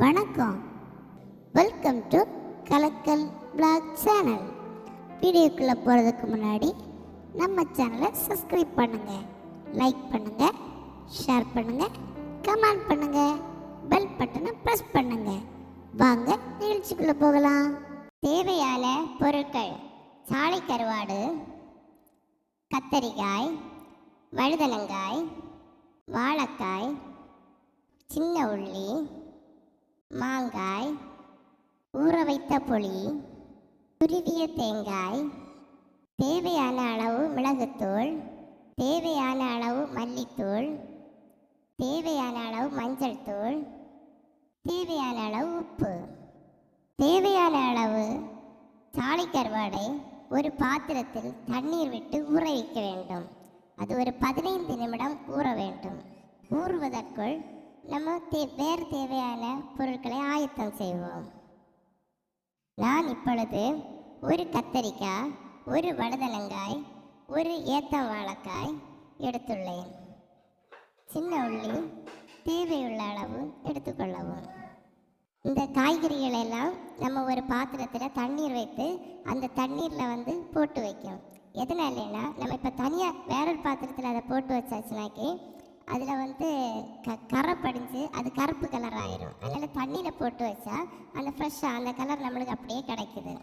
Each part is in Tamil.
வணக்கம். Welcome to Kalakkal blog channel வீடியோக்குள்ளே போகிறதுக்கு முன்னாடி நம்ம சேனலை சப்ஸ்கிரைப் பண்ணுங்கள் லைக் பண்ணுங்கள் ஷேர் பண்ணுங்கள் கமெண்ட் பண்ணுங்கள் பெல் பட்டனை ப்ரெஸ் பண்ணுங்கள் வாங்க நிகழ்ச்சிக்குள்ளே போகலாம். தேவையான பொருட்கள் சாலை கருவாடு கத்தரிக்காய் வழுதனங்காய் வாழைக்காய் சின்ன உள்ளி மாங்காய் ஊற வைத்த புளி துருவிய தேங்காய் தேவையான அளவு மிளகுத்தூள் தேவையான அளவு மல்லித்தூள் தேவையான அளவு மஞ்சள் தூள் தேவையான அளவு உப்பு. தேவையான அளவு சாலை கருவாடை ஒரு பாத்திரத்தில் தண்ணீர் விட்டு ஊற வைக்க வேண்டும். அது ஒரு பதினைந்து நிமிடம் ஊற வேண்டும். ஊறுவதற்குள் நம்ம தே வேறு தேவையான பொருட்களை ஆயத்தம் செய்வோம். நான் இப்பொழுது ஒரு கத்தரிக்காய் ஒரு வடதலங்காய் ஒரு ஏத்தம் வாழைக்காய் எடுத்துள்ளேன். சின்ன உள்ளி தேவையுள்ள அளவு எடுத்துக்கொள்ளவும். இந்த காய்கறிகள் எல்லாம் நம்ம ஒரு பாத்திரத்தில் தண்ணீர் வைத்து அந்த தண்ணீரில் வந்து போட்டு வைக்கும். எதனாலனா நம்ம இப்போ தனியாக வேறொரு பாத்திரத்தில் அதை போட்டு வச்சாச்சுனாக்கி அதில் வந்து க கரை படிஞ்சு அது கருப்பு கலர் ஆயிரும். அதனால் தண்ணியில் போட்டு வச்சா அந்த ஃப்ரெஷ்ஷாக அந்த கலர் நம்மளுக்கு அப்படியே கிடைக்குது.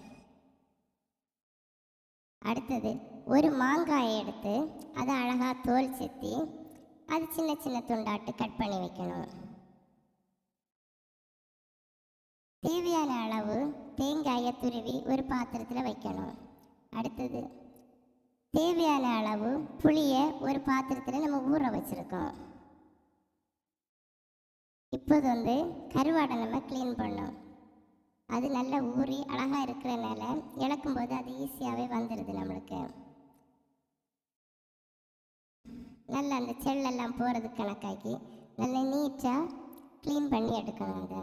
அடுத்தது ஒரு மாங்காயை எடுத்து அதை அழகாக தோல் செத்தி அது சின்ன சின்ன துண்டாட்டு கட் பண்ணி வைக்கணும். தேவையான அளவு தேங்காயை துருவி ஒரு பாத்திரத்தில் வைக்கணும். அடுத்தது தேவையான அளவு புளியை ஒரு பாத்திரத்தில் நம்ம ஊற வச்சுருக்கோம். இப்போது வந்து கருவாடை நம்ம க்ளீன் பண்ணோம். அது நல்லா ஊறி அழகாக இருக்கிறனால இழக்கும்போது அது ஈஸியாகவே வந்துடுது நம்மளுக்கு. நல்லா அந்த செல்லெல்லாம் போகிறது கணக்காக்கி நல்லா நீட்டாக க்ளீன் பண்ணி எடுக்கணும் அதை.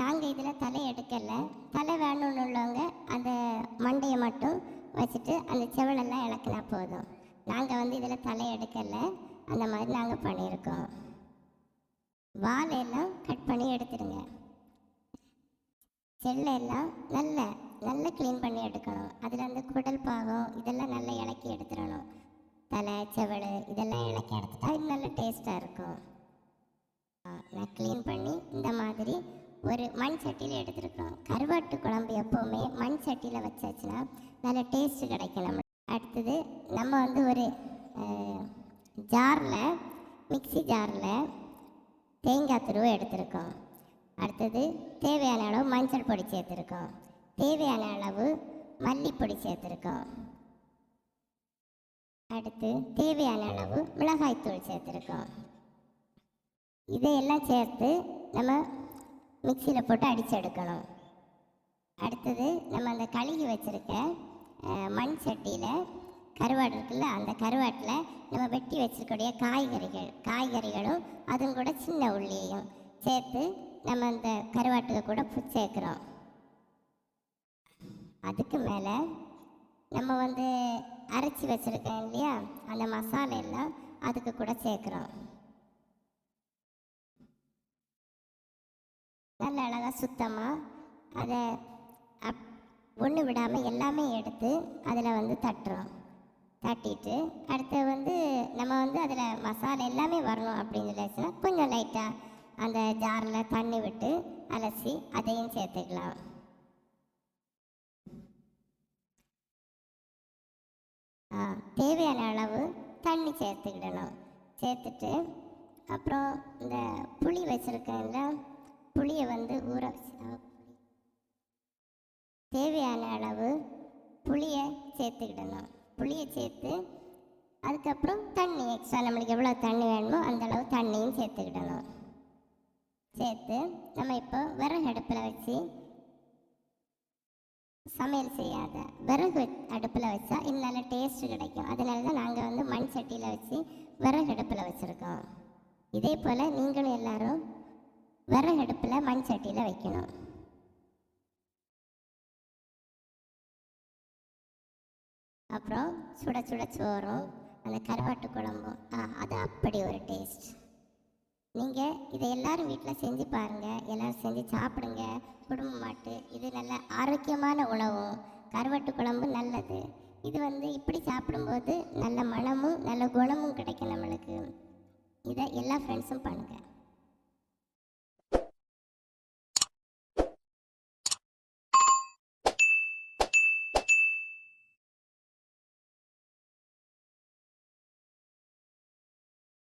நாங்கள் இதில் தலை எடுக்கலை. தலை வேணும்னு உள்ளவங்க அந்த மண்டையை மட்டும் வச்சுட்டு அந்த செவலெல்லாம் இழக்கினா போதும். நாங்கள் வந்து இதில் தலையெடுக்கலை அந்த மாதிரி நாங்கள் பண்ணியிருக்கோம். வாழையெல்லாம் கட் பண்ணி எடுத்துடுங்க. செல்லையெல்லாம் நல்ல நல்லா க்ளீன் பண்ணி எடுக்கணும். அதில் அந்த குடல் பாகம் இதெல்லாம் நல்லா இலக்கி எடுத்துடணும். தலை செவல் இதெல்லாம் இலக்கி எடுத்துட்டா இது நல்ல டேஸ்ட்டாக இருக்கும். நான் க்ளீன் பண்ணி இந்த மாதிரி ஒரு மண் சட்டியில் எடுத்துருக்கோம் கருவாட்டு குழம்பு எப்போவுமே மண் சட்டியில் வச்சாச்சுன்னா நல்ல டேஸ்ட்டு கிடைக்கும் நம்ம அடுத்தது நம்ம வந்து ஒரு ஜாரில் மிக்ஸி ஜாரில் தேங்காய் துருவை எடுத்திருக்கோம். அடுத்தது தேவையான அளவு மஞ்சள் பொடி சேர்த்துருக்கோம். தேவையான அளவு மல்லிப்பொடி சேர்த்துருக்கோம். அடுத்து தேவையான அளவு மிளகாய்த்தூள் சேர்த்துருக்கோம். இதையெல்லாம் சேர்த்து நம்ம மிக்சியில் போட்டு அடித்து எடுக்கணும். அடுத்தது நம்ம அந்த கழுகி வச்சுருக்க மண் சட்டியில் கருவாடு இருக்குல்ல அந்த கருவாட்டில் நம்ம வெட்டி வச்சுருக்கக்கூடிய காய்கறிகள் காய்கறிகளும் அதுவும் கூட சின்ன உள்ளியையும் சேர்த்து நம்ம அந்த கருவாட்டுக்கு கூட பு- சேர்க்குறோம். அதுக்கு மேலே நம்ம வந்து அரைச்சி வச்சுருக்கோம் இல்லையா அந்த மசாலா எல்லாம் அதுக்கு கூட சேர்க்குறோம். நல்ல அழகாக சுத்தமாக அதை அப் ஒன்று விடாமல் எல்லாமே எடுத்து அதில் வந்து தட்டுறோம். தட்டிட்டு அடுத்து வந்து நம்ம வந்து அதில் மசாலா எல்லாமே வரணும் அப்படின்னு சொல்லிச்சுன்னா கொஞ்சம் லைட்டாக அந்த ஜாரில் தண்ணி விட்டு அலசி அதையும் சேர்த்துக்கலாம். ஆ தேவையான அளவு தண்ணி சேர்த்துக்கிடணும். சேர்த்துட்டு அப்புறம் இந்த புளி வச்சுருக்கேன்ல புளியை வந்து ஊற வச்சு தேவையான அளவு புளியை சேர்த்துக்கிடணும். புளியை சேர்த்து அதுக்கப்புறம் தண்ணி எக்ஸ்ட்ரா நம்மளுக்கு எவ்வளோ தண்ணி வேணுமோ அந்த அளவு தண்ணியும் சேர்த்துக்கிடணும். சேர்த்து நம்ம இப்போ விறகு அடுப்பில் வச்சு சமையல் செய்யாத விறகு அடுப்பில் வச்சா இன்னும் நல்ல டேஸ்ட் கிடைக்கும். அதனால தான் நாங்கள் வந்து மண் சட்டியில் வச்சு விறகு அடுப்பில் வச்சுருக்கோம். இதே போல் நீங்களும் எல்லாரும் விறகு அடுப்பில் மண் சட்டியில் வைக்கணும். அப்புறம் சுட சுட சோறும் அந்த கருவாட்டு குழம்பும் ஆ அது அப்படி ஒரு டேஸ்ட் நீங்கள் இதை எல்லாரும் வீட்டில் செஞ்சு பாருங்கள் எல்லோரும் செஞ்சு சாப்பிடுங்க. குடும்ப மாட்டு இது நல்ல ஆரோக்கியமான உணவும். கருவாட்டு குழம்பு நல்லது. இது வந்து இப்படி சாப்பிடும்போது நல்ல மனமும் நல்ல குணமும் கிடைக்கும் நம்மளுக்கு. இதை எல்லா ஃப்ரெண்ட்ஸும் பண்ணுங்கள்